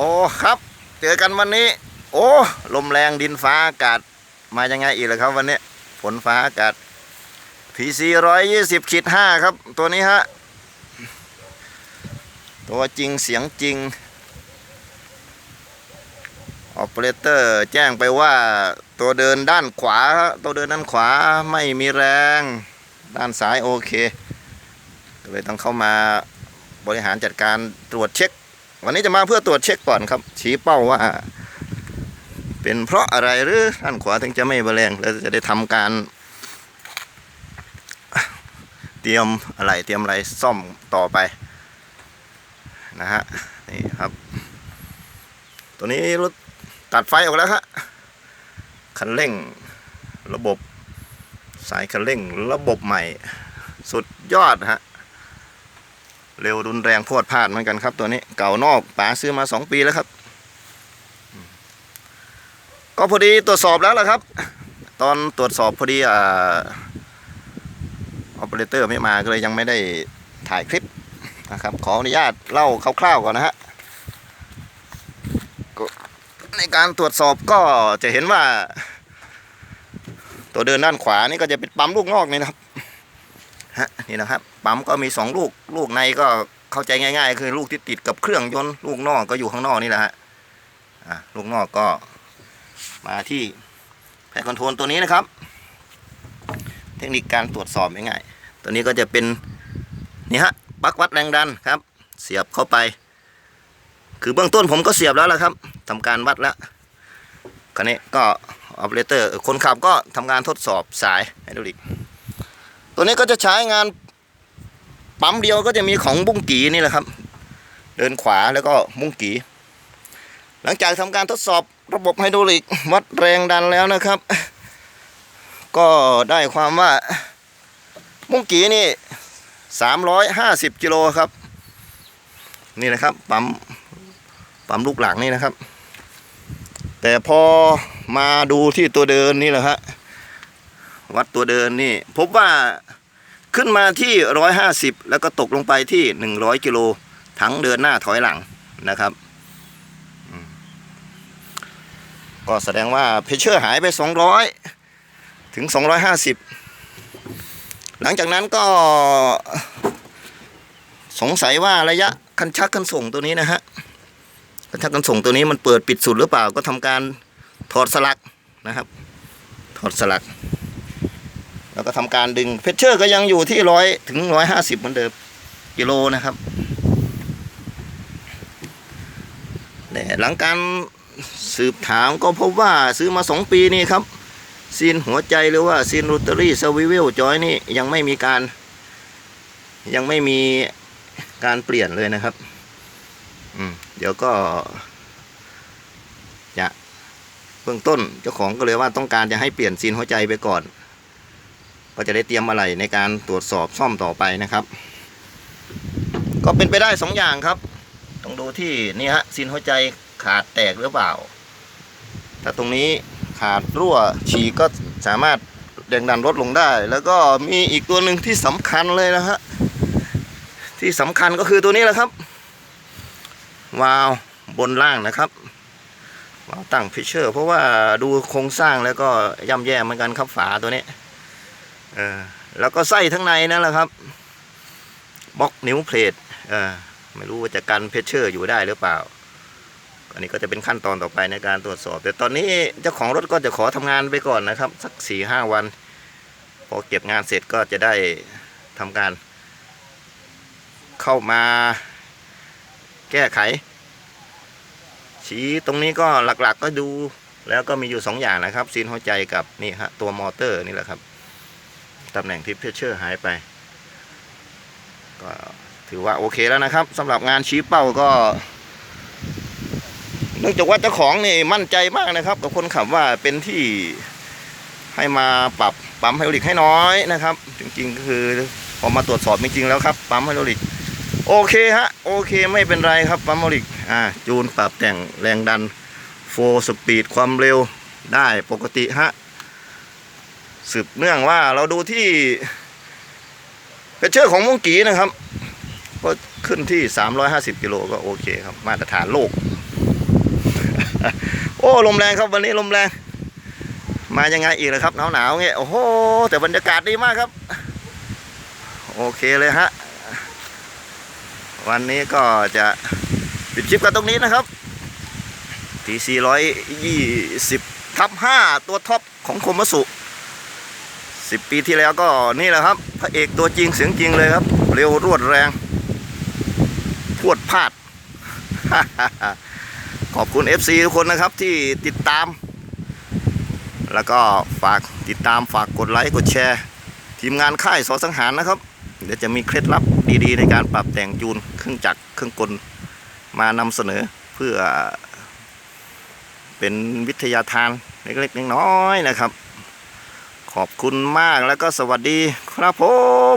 โอ้ครับ เจอกันวันนี้ โอ้ลมแรงดินฟ้าอากาศมายังไงอีกเลยครับวันนี้ฝนฟ้าอากาศ PC ร้อยยี่สิบขีดห้าครับ ตัวนี้ฮะตัวจริงเสียงจริงออปเปอเรเตอร์แจ้งไปว่าตัวเดินด้านขวา ตัวเดินด้านขวาไม่มีแรง ด้านซ้ายโอเค ก็เลยต้องเข้ามาบริหารจัดการตรวจเช็ค วันนี้จะมาเพื่อตรวจเช็คก่อนครับ ชี้เป้าว่า เป็นเพราะอะไรหรือด้านขวาถึงจะไม่มีแรงแล้วจะได้ทำการ เตรียมอะไรเตรียมอะไรซ่อมต่อไป นะฮะนี่ครับ ตัวนี้รถตัดไฟออกแล้วฮะคันเร่งระบบสายคันเร่งระบบใหม่ สุดยอดฮะ เร็วรุนแรงพวดพลาดเหมือนกันครับ ตัวนี้เก่านอกป๋าซื้อมาสองปีแล้วครับ ก็พอดีตรวจสอบแล้วล่ะครับ ตอนตรวจสอบพอดีอ่าออเปอเรเตอร์ไม่มาก็เลยยังไม่ได้ถ่ายคลิปนะครับ ขออนุญาตเล่าคร่าวๆก่อนนะฮะในการตรวจสอบก็จะเห็นว่า ตัวเดินด้านขวานี่ก็จะเป็นปั๊มลูกนอกนี่นะครับ ฮะนี่นะครับปั๊มก็มีสองลูก ลูกในก็เข้าใจง่ายๆ คือลูกที่ติดกับเครื่องยนต์ลูกนอกก็อยู่ข้างนอกนี่แหละฮะอะลูกนอกก็มาที่แผงคอนโทรลตัวนี้นะครับ เทคนิคการตรวจสอบง่ายๆตัวนี้ก็จะเป็นนี่ฮะปลั๊กวัดแรงดันครับ เสียบเข้าไป คือเบื้องต้นผมก็เสียบแล้วละครับทำการวัดแล้วคราวนี้ก็ออปเปอเรเตอร์คนขับก็ทำงานทดสอบสายไฮดรอลิก ตัวนี้ก็จะใช้งานปั๊มเดียวก็จะมีของบุ้งกีนี่แหละครับ เดินขวาแล้วก็บุ้งกีหลังจากทำการทดสอบระบบไฮดรอลิกวัดแรงดันแล้วนะครับ ก็ได้ความว่ามุ้งกีนี่สามร้อยห้าสิบกิโลครับ นี่นะครับปั๊มปั๊มลูกหลังนี่นะครับ แต่พอมาดูที่ตัวเดินนี่แหละฮะวัดตัวเดินนี่ พบว่า ขึ้นมาที่ร้อยห้าสิบแล้วก็ตกลงไปที่หนึ่งร้อยกิโลทั้งเดินหน้าถอยหลังนะครับ ก็แสดงว่าเพชเชอร์หายไปสองร้อยถึง 250 หลังจากนั้นก็สงสัยว่าระยะคันชักคันส่งตัวนี้นะฮะคันชักคันส่งตัวนี้มันเปิดปิดสุดหรือเปล่าก็ทำการถอดสลักนะครับ ถอดสลัก แล้วก็ทำการดึงเพชเชอร์ก็ยังอยู่ที่ร้อยถึงร้อยห้าสิบเหมือนเดิมกิโลนะครับแต่หลังการสืบถามก็พบว่าซื้อมาสองปีนี่ครับซีนหัวใจหรือว่าซีนโรตารี่สวิเวลจอยนี่ยังไม่มีการ ยังไม่มีการเปลี่ยนเลยนะครับอืมเดี๋ยวก็จะเบื้องต้นเจ้าของก็เลยว่าต้องการจะให้เปลี่ยนซีนหัวใจไปก่อน ก็จะได้เตรียมอะไรในการตรวจสอบซ่อมต่อไปนะครับ ก็เป็นไปได้สองอย่างครับ ต้องดูที่นี่ฮะซีนหัวใจขาดแตกหรือเปล่า ถ้าตรงนี้ขาดรั่วฉีกก็สามารถแรงดันลดลงได้ แล้วก็มีอีกตัวหนึ่งที่สำคัญเลยนะฮะที่สำคัญก็คือตัวนี้แหละครับ วาล์วบนล่างนะครับวาล์วตั้งพิเชอร์ เพราะว่าดูโครงสร้างแล้วก็ย่ำแย่เหมือนกันครับฝาตัวนี้ เออแล้วก็ไส้ทั้งในนั่นแหละครับบล็อกนิ้วเพลทเออไม่รู้ว่าจะกันเพชเชอร์อยู่ได้หรือเปล่า อันนี้ก็จะเป็นขั้นตอนต่อไปในการตรวจสอบ แต่ตอนนี้เจ้าของรถก็จะขอทำงานไปก่อนนะครับ สักสี่ห้าวัน พอเก็บงานเสร็จก็จะได้ทำการ เข้ามาแก้ไข ชี้ตรงนี้ก็หลักๆก็ดูแล้วก็มีอยู่สองอย่างนะครับซีนหัวใจกับนี่ฮะตัวมอเตอร์นี่แหละครับ ตำแหน่งที่เพชเชอร์หายไป ก็ถือว่าโอเคแล้วนะครับสำหรับงานชี้เป้าก็ เนื่องจากว่าเจ้าของนี่มั่นใจมากนะครับ กับคนขับว่าเป็นที่ให้มาปรับปั๊มไฮดรอลิกให้น้อยนะครับ จริงๆก็คือพอมาตรวจสอบจริงๆแล้วครับปั๊มไฮดรอลิกโอเคฮะโอเคไม่เป็นไรครับปั๊มไฮดรอลิกอ่าจูนปรับแต่งแรงดันโฟสปีดความเร็วได้ปกติฮะ สืบเนื่องว่าเราดูที่เพชเชอร์ของมงกีนะครับ ก็ขึ้นที่ 350 กิโลก็โอเคครับ มาตรฐานโลก โอ้ลมแรงครับวันนี้ลมแรง มายังไงอีกเลยครับหนาวหนาวเงี้ยโอ้โหแต่บรรยากาศดีมากครับ โอเคเลยฮะ วันนี้ก็จะปิดคลิปกันตรงนี้นะครับทีสี่ร้อยยี่สิบทับห้าตัวท็อปของคมวสุ สิบปีที่แล้วก็นี่แหละครับ พระเอกตัวจริงเสียงจริงเลยครับ เร็วรวดแรงพวดพลาด ขอบคุณ FC ทุกคนนะครับที่ติดตาม แล้วก็ฝากติดตามฝากกดไลค์กดแชร์ ทีมงานค่ายสอสังหารนะครับ เดี๋ยวจะมีเคล็ดลับดีๆ ในการปรับแต่งจูนเครื่องจักรเครื่องกลมานำเสนอเพื่อเป็นวิทยาทานเล็กๆน้อยๆนะครับ ขอบคุณมากแล้วก็สวัสดีครับผม